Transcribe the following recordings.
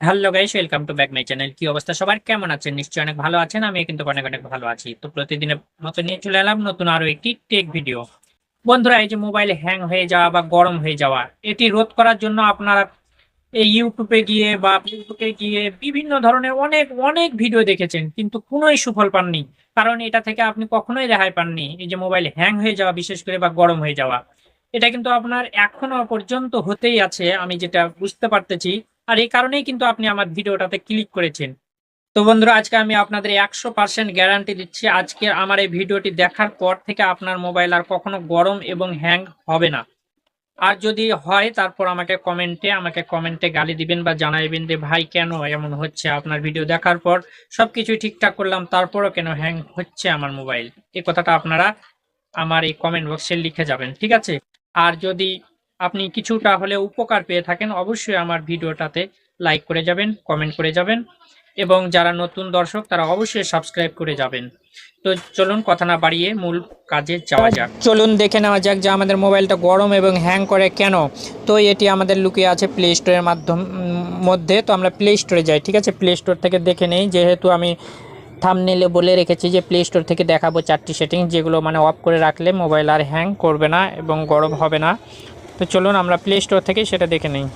Hello guys, welcome to back my channel. কি অবস্থা সবার? কেমন আছেন? নিশ্চয়ই অনেক ভালো আছেন। আমি কিন্তু অনেক অনেক ভালো আছি। তো প্রতিদিনের মতো নিয়ে চলে এলাম নতুন আরও একটি টেক ভিডিও বন্ধুরা, এই যে মোবাইল হ্যাং হয়ে যাওয়া বা গরম হয়ে যাওয়া, এটি রোধ করার জন্য আপনারা এই ইউটিউবে গিয়ে বা ফেসবুকে গিয়ে বিভিন্ন ধরনের অনেক অনেক ভিডিও দেখেছেন, কিন্তু কোনোই সুফল পাননি। কারণ এটা থেকে আপনি কখনোই রেহাই পাননি। এই যে মোবাইল হ্যাং হয়ে যাওয়া, বিশেষ করে বা গরম হয়ে যাওয়া, এটা কিন্তু আপনার এখনও পর্যন্ত হতেই আছে। আমি যেটা বুঝতে পারতেছি আর এই কারণেই কিন্তু আপনি আমার ভিডিওটাতে ক্লিক করেছেন। তো বন্ধুরা, আজকে আমি আপনাদের একশো পার্সেন্ট গ্যারান্টি দিচ্ছি। আজকে আমার এই ভিডিওটি দেখার পর থেকে আপনার মোবাইল আর কখনো গরম এবং হ্যাং হবে না। আর যদি হয়, তারপর আমাকে কমেন্টে আমাকে কমেন্টে গালি দিবেন বা জানাইবেন যে, ভাই, কেন এমন হচ্ছে? আপনার ভিডিও দেখার পর সবকিছুই ঠিকঠাক করলাম, তারপরও কেন হ্যাং হচ্ছে আমার মোবাইল এই কথাটা আপনারা আমার এই কমেন্ট বক্সে লিখে যাবেন, ঠিক আছে? আর যদি আপনি কিছুটা হলে উপকার পেয়ে থাকেন, অবশ্যই আমার ভিডিওটাতে লাইক করে যাবেন কমেন্ট করে যাবেন এবং যারা নতুন দর্শক, তারা অবশ্যই সাবস্ক্রাইব করে যাবেন। তো চলুন কথা না বাড়িয়ে মূল কাজে যাওয়া যাক। চলুন দেখে নেওয়া যাক যে আমাদের মোবাইলটা গরম এবং হ্যাং করে কেন। তো এটি আমাদের লুকিয়ে আছে প্লে স্টোরের মাধ্যম মধ্যে। তো আমরা প্লে স্টোরে যাই, ঠিক আছে? প্লে স্টোর থেকে দেখে নেই। যেহেতু আমি থামনেলে বলে রেখেছি যে প্লে স্টোর থেকে দেখাবো চারটি সেটিং যেগুলো মানে অফ করে রাখলে মোবাইল আর হ্যাং করবে না এবং গরম হবে না। তো চলুন আমরা প্লে স্টোর থেকে সেটা দেখে নিই।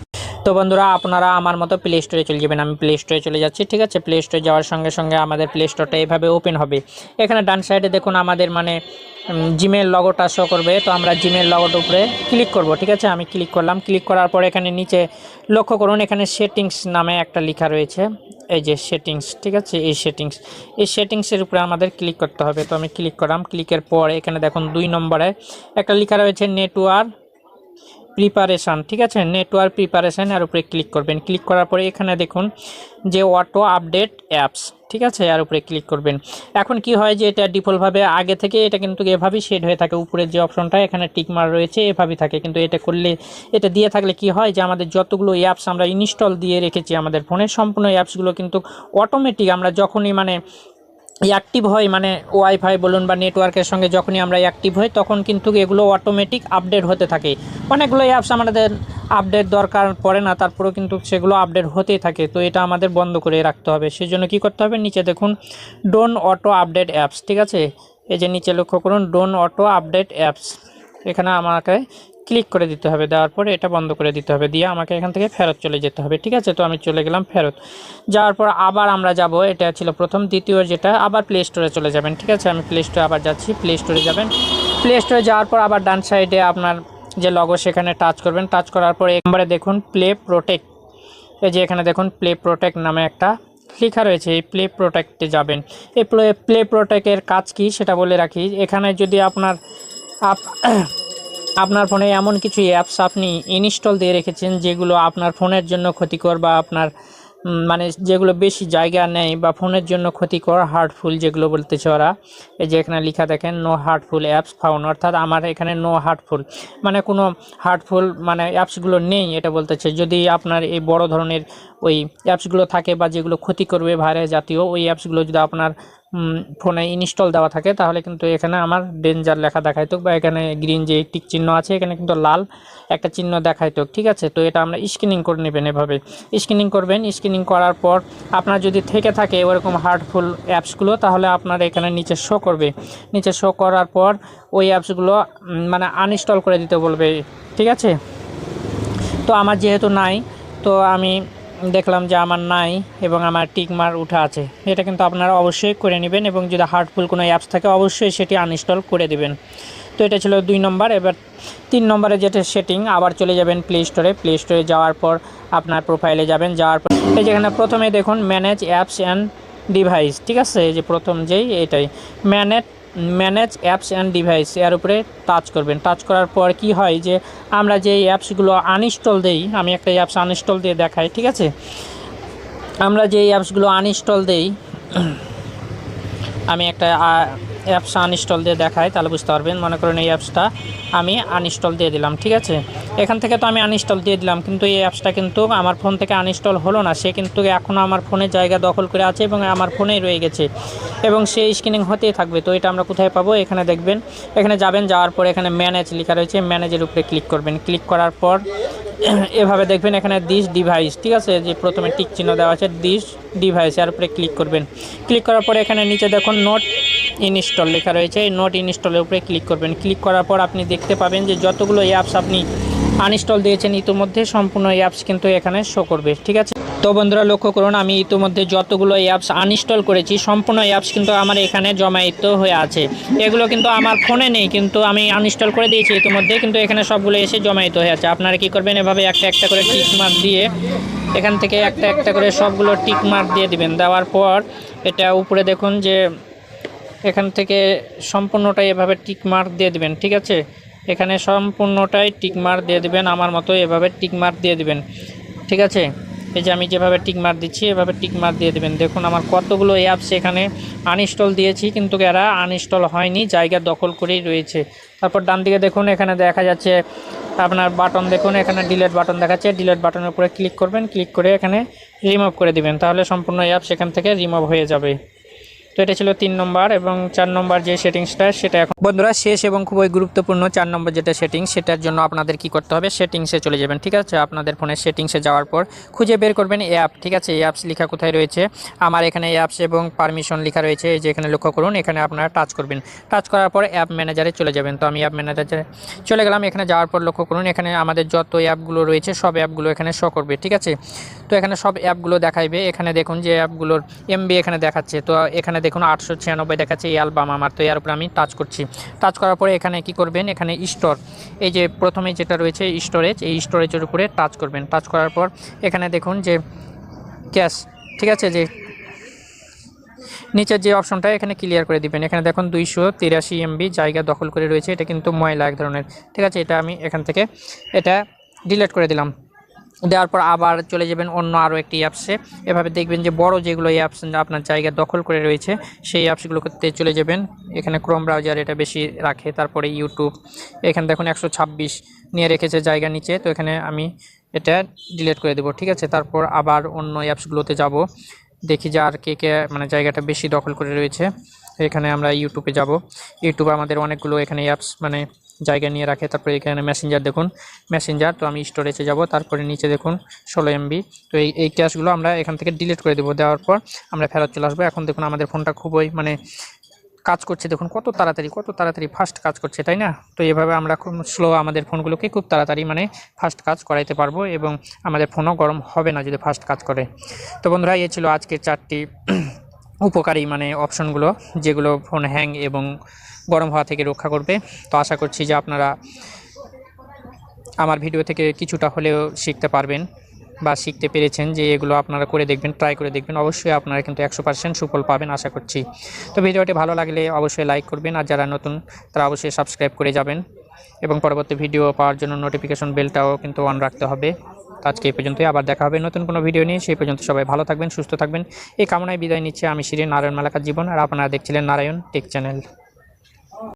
তো বন্ধুরা, আপনারা আমার মতো প্লে স্টোরে চলে যাবেন। আমি প্লে স্টোরে চলে যাচ্ছি, ঠিক আছে? প্লে স্টোরে যাওয়ার সঙ্গে সঙ্গে আমাদের প্লে স্টোরটা এইভাবে ওপেন হবে। এখানে ডান সাইডে দেখুন আমাদের মানে জিমেল লগোটা শো করবে। তো আমরা জিমেল লগোটার উপরে ক্লিক করব, ঠিক আছে? আমি ক্লিক করলাম। ক্লিক করার পর এখানে নিচে লক্ষ্য করুন, এখানে সেটিংস নামে একটা লেখা রয়েছে। এই যে সেটিংস ঠিক আছে? এই সেটিংস এই সেটিংসের উপরে আমাদের ক্লিক করতে হবে। তো আমি ক্লিক করলাম। ক্লিকের পর এখানে দেখুন দুই নম্বরে একটা লেখা রয়েছে নেটওয়ার্ক প্রিপারেশান ঠিক আছে? নেটওয়ার্ক প্রিপারেশান এর উপরে ক্লিক করবেন। ক্লিক করার পরে এখানে দেখুন যে অটো আপডেট অ্যাপস ঠিক আছে? এর উপরে ক্লিক করবেন। এখন কি হয় যে এটা ডিফল্টভাবে আগে থেকে এটা কিন্তু এভাবেই শেড হয়ে থাকে। উপরের যে অপশনটা এখানে টিকমার রয়েছে, এভাবেই থাকে। কিন্তু এটা করলে, এটা দিয়ে থাকলে কি হয় যে আমাদের যতগুলো অ্যাপস আমরা ইনস্টল দিয়ে রেখেছি আমাদের ফোনের সম্পূর্ণ অ্যাপসগুলো কিন্তু অটোমেটিক আমরা যখনই মানে অ্যাক্টিভ হয় মানে ওয়াইফাই বলুন বা নেটওয়ার্কের সঙ্গে যখনই আমরা অ্যাক্টিভ হই, তখন কিন্তু এগুলো অটোমেটিক আপডেট হতে থাকে। অনেকগুলো অ্যাপস আমাদের আপডেট দরকার পড়ে না, তারপরেও কিন্তু সেগুলো আপডেট হতেই থাকে। তো এটা আমাদের বন্ধ করে রাখতে হবে। সেই জন্য কী করতে হবে? নিচে দেখুন ডোন অটো আপডেট অ্যাপস ঠিক আছে? এই যে নিচে লক্ষ্য করুন ডোন অটো আপডেট অ্যাপস এখানে আমাকে ক্লিক করে দিতে হবে, দেওয়ার পরে এটা বন্ধ করে দিতে হবে, দিয়ে আমাকে এখান থেকে ফেরত চলে যেতে হবে, ঠিক আছে? তো আমি চলে গেলাম ফেরত। যাওয়ার পর আবার আমরা যাব, এটা ছিল প্রথম। দ্বিতীয় যেটা, আবার প্লে স্টোরে চলে যাবেন, ঠিক আছে? আমি প্লে স্টোরে আবার যাচ্ছি প্লে স্টোরে যাবেন। প্লে স্টোরে যাওয়ার পর আবার ডান সাইডে আপনার যে লগো সেখানে টাচ করবেন। টাচ করার পর একবারে দেখুন প্লে প্রোটেক্ট এই যে এখানে দেখুন প্লে প্রোটেক্ট নামে একটা লেখা রয়েছে, এই প্লে প্রোটেক্টে যাবেন। এই প্লে প্লে প্রোটেক্টের কাজ কি সেটা বলে রাখি। এখানে যদি আপনার, আপ আপনার ফোনে এমন কিছু অ্যাপস আপনি ইনস্টল দিয়ে রেখেছেন যেগুলো আপনার ফোনের জন্য ক্ষতিকর বা আপনার মানে যেগুলো বেশি জায়গা নেয় বা ফোনের জন্য ক্ষতিকর হার্টফুল যেগুলো বলতেছে ওরা। এই যে এখানে লেখা দেখেন নো হার্টফুল অ্যাপস ফাউন্ড অর্থাৎ আমার এখানে নো হার্টফুল মানে কোনো হার্টফুল মানে অ্যাপসগুলো নেই এটা বলতেছে। যদি আপনার এই বড় ধরনের ওই অ্যাপসগুলো থাকে বা যেগুলো ক্ষতি করবে ভাইরাস জাতীয়, ওই অ্যাপসগুলো যদি আপনার ফোনে ইনস্টল দেওয়া থাকে, তাহলে কিন্তু এখানে আমার ডেঞ্জার লেখা দেখাইতো বা এখানে গ্রিন যে টিক চিহ্ন আছে, এখানে কিন্তু লাল একটা চিহ্ন দেখাইতো ঠিক আছে? তো এটা আমরা স্ক্রিনিং করে নেবেন এভাবে। স্ক্রিনিং করবেন স্ক্রিনিং করার পর আপনার যদি থেকে থাকে ওরকম হার্টফুল অ্যাপসগুলো তাহলে আপনার এখানে নিচে শো করবে। নিচে শো করার পর ওই অ্যাপসগুলো মানে আনইনস্টল করে দিতে বলবে, ঠিক আছে? তো আমার যেহেতু নাই, তো আমি দেখলাম যে আমার নাই এবং আমার টিকমার উঠা আছে। এটা কিন্তু আপনারা অবশ্যই করে নেবেন এবং যদি হার্টফুল কোনো অ্যাপস থাকে অবশ্যই সেটি আনইনস্টল করে দেবেন। তো এটা ছিল দুই নম্বর। এবার তিন নম্বরে যেটা সেটিং আবার চলে যাবেন প্লে স্টোরে প্লে স্টোরে যাওয়ার পর আপনার প্রোফাইলে যাবেন। যাওয়ার পর এই যেখানে প্রথমে দেখুন ম্যানেজ অ্যাপস অ্যান্ড ডিভাইস ঠিক আছে? যে প্রথম যেই এটাই। Manage manage apps and device এর উপরে টাচ করবেন। টাচ করার পর কি হয় যে, আমরা যে অ্যাপসগুলো আনইনস্টল দেই, আমি একটা অ্যাপস আনইনস্টল দিয়ে দেখাই, ঠিক আছে? আমরা যে অ্যাপসগুলো আনইনস্টল দেই, আমি একটা অ্যাপস আনইনস্টল দিয়ে দেখায়, তাহলে বুঝতে পারবেন। মনে করেন এই অ্যাপসটা আমি আনইনস্টল দিয়ে দিলাম, ঠিক আছে? এখান থেকে তো আমি আনইনস্টল দিয়ে দিলাম, কিন্তু এই অ্যাপসটা কিন্তু আমার ফোন থেকে আনইনস্টল হলো না। সে কিন্তু এখনও আমার ফোনে জায়গা দখল করে আছে এবং আমার ফোনেই রয়ে গেছে। এবং সে স্ক্রিনিং হতেই থাকবে। তো এটা আমরা কোথায় পাবো? এখানে দেখবেন। এখানে যাবেন, যাওয়ার পর এখানে ম্যানেজ লেখা রয়েছে। ম্যানেজের উপরে ক্লিক করবেন। ক্লিক করার পর এভাবে দেখবেন এখানে দিস ডিভাইস ঠিক আছে? যে প্রথমে টিক চিহ্ন দেওয়া আছে দিস ডিভাইস এর উপরে ক্লিক করবেন। ক্লিক করার পরে এখানে নিচে দেখুন নোট ইনস্টল লেখা রয়েছে। এই নোট ইনস্টলের উপরে ক্লিক করবেন। ক্লিক করার পর আপনি দেখতে পাবেন যে যতগুলো অ্যাপস আপনি আনইনস্টল দিয়েছেন ইতিমধ্যে সম্পূর্ণ অ্যাপস কিন্তু এখানে শো করবে। ঠিক আছে? তো বন্ধুরা, লক্ষ্য করুন, আমি ইতিমধ্যে যতগুলো অ্যাপস আনইনস্টল করেছি, সম্পূর্ণ অ্যাপস কিন্তু আমার এখানে জমায়িত হয়ে আছে। এগুলো কিন্তু আমার ফোনে নেই, কিন্তু আমি আনইনস্টল করে দিয়েছি ইতিমধ্যে, কিন্তু এখানে সবগুলো এসে জমায়িত হয়ে আছে। আপনারা কি করবেন? এভাবে একটা একটা করে টিক মার্ক দিয়ে এখান থেকে একটা একটা করে সবগুলো টিক মার্ক দিয়ে দিবেন। দেওয়ার পর এটা উপরে দেখুন যে এখান থেকে সম্পূর্ণটাই এভাবে টিক দিয়ে দেবেন, ঠিক আছে? এখানে সম্পূর্ণটাই টিক দিয়ে দেবেন, আমার মতো এভাবে টিক দিয়ে দেবেন, ঠিক আছে? এই যে আমি যেভাবে টিক মার্ক দিচ্ছি, এভাবে টিক মার্ক দিয়ে দেবেন। দেখুন, আমার কতগুলো অ্যাপস এখানে আনইনস্টল দিয়েছি, কিন্তু এরা আনইনস্টল হয়নি, জায়গা দখল করেই রয়েছে। তারপর ডান দিকে দেখুন, এখানে দেখা যাচ্ছে আপনার বাটন দেখুন, এখানে ডিলেট বাটন দেখাচ্ছে ডিলেট বাটনের উপরে ক্লিক করবেন ক্লিক করে এখানে রিমুভ করে দিবেন। তাহলে সম্পূর্ণ অ্যাপ সেখান থেকে রিমুভ হয়ে যাবে। তো এটা ছিল তিন নম্বর এবং চার নম্বর যে সেটিংসটা, সেটা এখন বন্ধুরা শেষ এবং খুবই গুরুত্বপূর্ণ চার নম্বর যেটা সেটিংস, সেটার জন্য আপনাদের কি করতে হবে? সেটিংসে চলে যাবেন, ঠিক আছে? আপনাদের ফোনের সেটিংসে যাওয়ার পর খুঁজে বের করবেন অ্যাপ ঠিক আছে? অ্যাপস লেখা কোথায় রয়েছে? আমার এখানে অ্যাপস এবং পারমিশন লেখা রয়েছে, এই যে এখানে লক্ষ্য করুন, এখানে আপনারা টাচ করবেন। টাচ করার পর অ্যাপ ম্যানেজারে চলে যাবেন। তো আমি অ্যাপ ম্যানেজারে চলে গেলাম, এখানে যাওয়ার পর লক্ষ্য করুন, এখানে আমাদের যত অ্যাপগুলো রয়েছে, সব অ্যাপগুলো এখানে শো করবে, ঠিক আছে? তো এখানে সব অ্যাপগুলো দেখাইবে। এখানে দেখুন যে অ্যাপগুলোর এমবি এখানে দেখাচ্ছে। তো এখানে দেখুন, আটশো ছিয়ানব্বই দেখাচ্ছে এই অ্যালবাম আমার। তো এর উপরে আমি টাচ করছি। টাচ করার পরে এখানে কি করবেন? এখানে স্টোর এই যে প্রথমে যেটা রয়েছে স্টোরেজ এই স্টোরেজের উপরে টাচ করবেন। টাচ করার পর এখানে দেখুন যে ক্যাশ ঠিক আছে? যে নিচের যে অপশনটা এখানে ক্লিয়ার করে দিবেন। এখানে দেখুন, দুইশো তিরাশি এমবি জায়গা দখল করে রয়েছে। এটা কিন্তু ময়লা এক ধরনের, ঠিক আছে? এটা আমি এখান থেকে এটা ডিলিট করে দিলাম। দেওয়ার পর আবার চলে যাবেন অন্য আরও একটি অ্যাপসে এভাবে দেখবেন যে বড় যেগুলো অ্যাপস আপনার জায়গা দখল করে রয়েছে, সেই অ্যাপসগুলোতে চলে যাবেন। এখানে ক্রোম ব্রাউজার এটা বেশি রাখে, তারপরে ইউটিউব এখানে দেখুন একশো ছাব্বিশ নিয়ে রেখেছে জায়গা নিচে, তো এখানে আমি এটা ডিলিট করে দেবো, ঠিক আছে? তারপর আবার অন্য অ্যাপসগুলোতে যাব। দেখি যে আর কে কে মানে জায়গাটা বেশি দখল করে রয়েছে। এখানে আমরা ইউটিউবে যাব। ইউটিউবে আমাদের অনেকগুলো এখানে অ্যাপস মানে জায়গা নিয়ে রাখে। তারপরে এখানে মেসেঞ্জার দেখুন। মেসেঞ্জার তো আমি স্টোরেজে যাব। তারপরে নিচে দেখুন, ষোলো এমবি তো এই এই ক্যাশগুলো আমরা এখান থেকে ডিলিট করে দেবো। দেওয়ার পর আমরা ফেরত চলে আসব। এখন দেখুন আমাদের ফোনটা খুবই মানে কাজ করছে। দেখুন কত তাড়াতাড়ি কত তাড়াতাড়ি ফাস্ট কাজ করছে, তাই না? তো এভাবে আমরা খুব স্লো আমাদের ফোনগুলোকে খুব তাড়াতাড়ি মানে ফাস্ট কাজ করাইতে পারব এবং আমাদের ফোনও গরম হবে না যদি ফাস্ট কাজ করে। তো বন্ধুরা এই ছিল আজকের চারটি উপকারী মানে অপশনগুলো যেগুলো ফোন হ্যাং এবং গরম হওয়া থেকে রক্ষা করবে। তো আশা করছি যে আপনারা আমার ভিডিও থেকে কিছুটা হলেও শিখতে পারবেন বা শিখতে পেরেছেন যে এগুলো আপনারা করে দেখবেন ট্রাই করে দেখবেন। অবশ্যই আপনারা কিন্তু একশো পার্সেন্ট সুফল পাবেন আশা করছি। তো ভিডিওটি ভালো লাগলে অবশ্যই লাইক করবেন আর যারা নতুন তারা অবশ্যই সাবস্ক্রাইব করে যাবেন এবং পরবর্তী ভিডিও পাওয়ার জন্য নোটিফিকেশন বেলটাও কিন্তু অন রাখতে হবে। তো আজকে এই পর্যন্তই, আবার দেখা হবে নতুন কোনো ভিডিও নিয়ে। সেই পর্যন্ত সবাই ভালো থাকবেন, সুস্থ থাকবেন। এই কামনায় বিদায় নিচ্ছে আমি শ্রী নারায়ণ মালাকার জীবন। আর আপনারা দেখছিলেন নারায়ণ টেক চ্যানেল।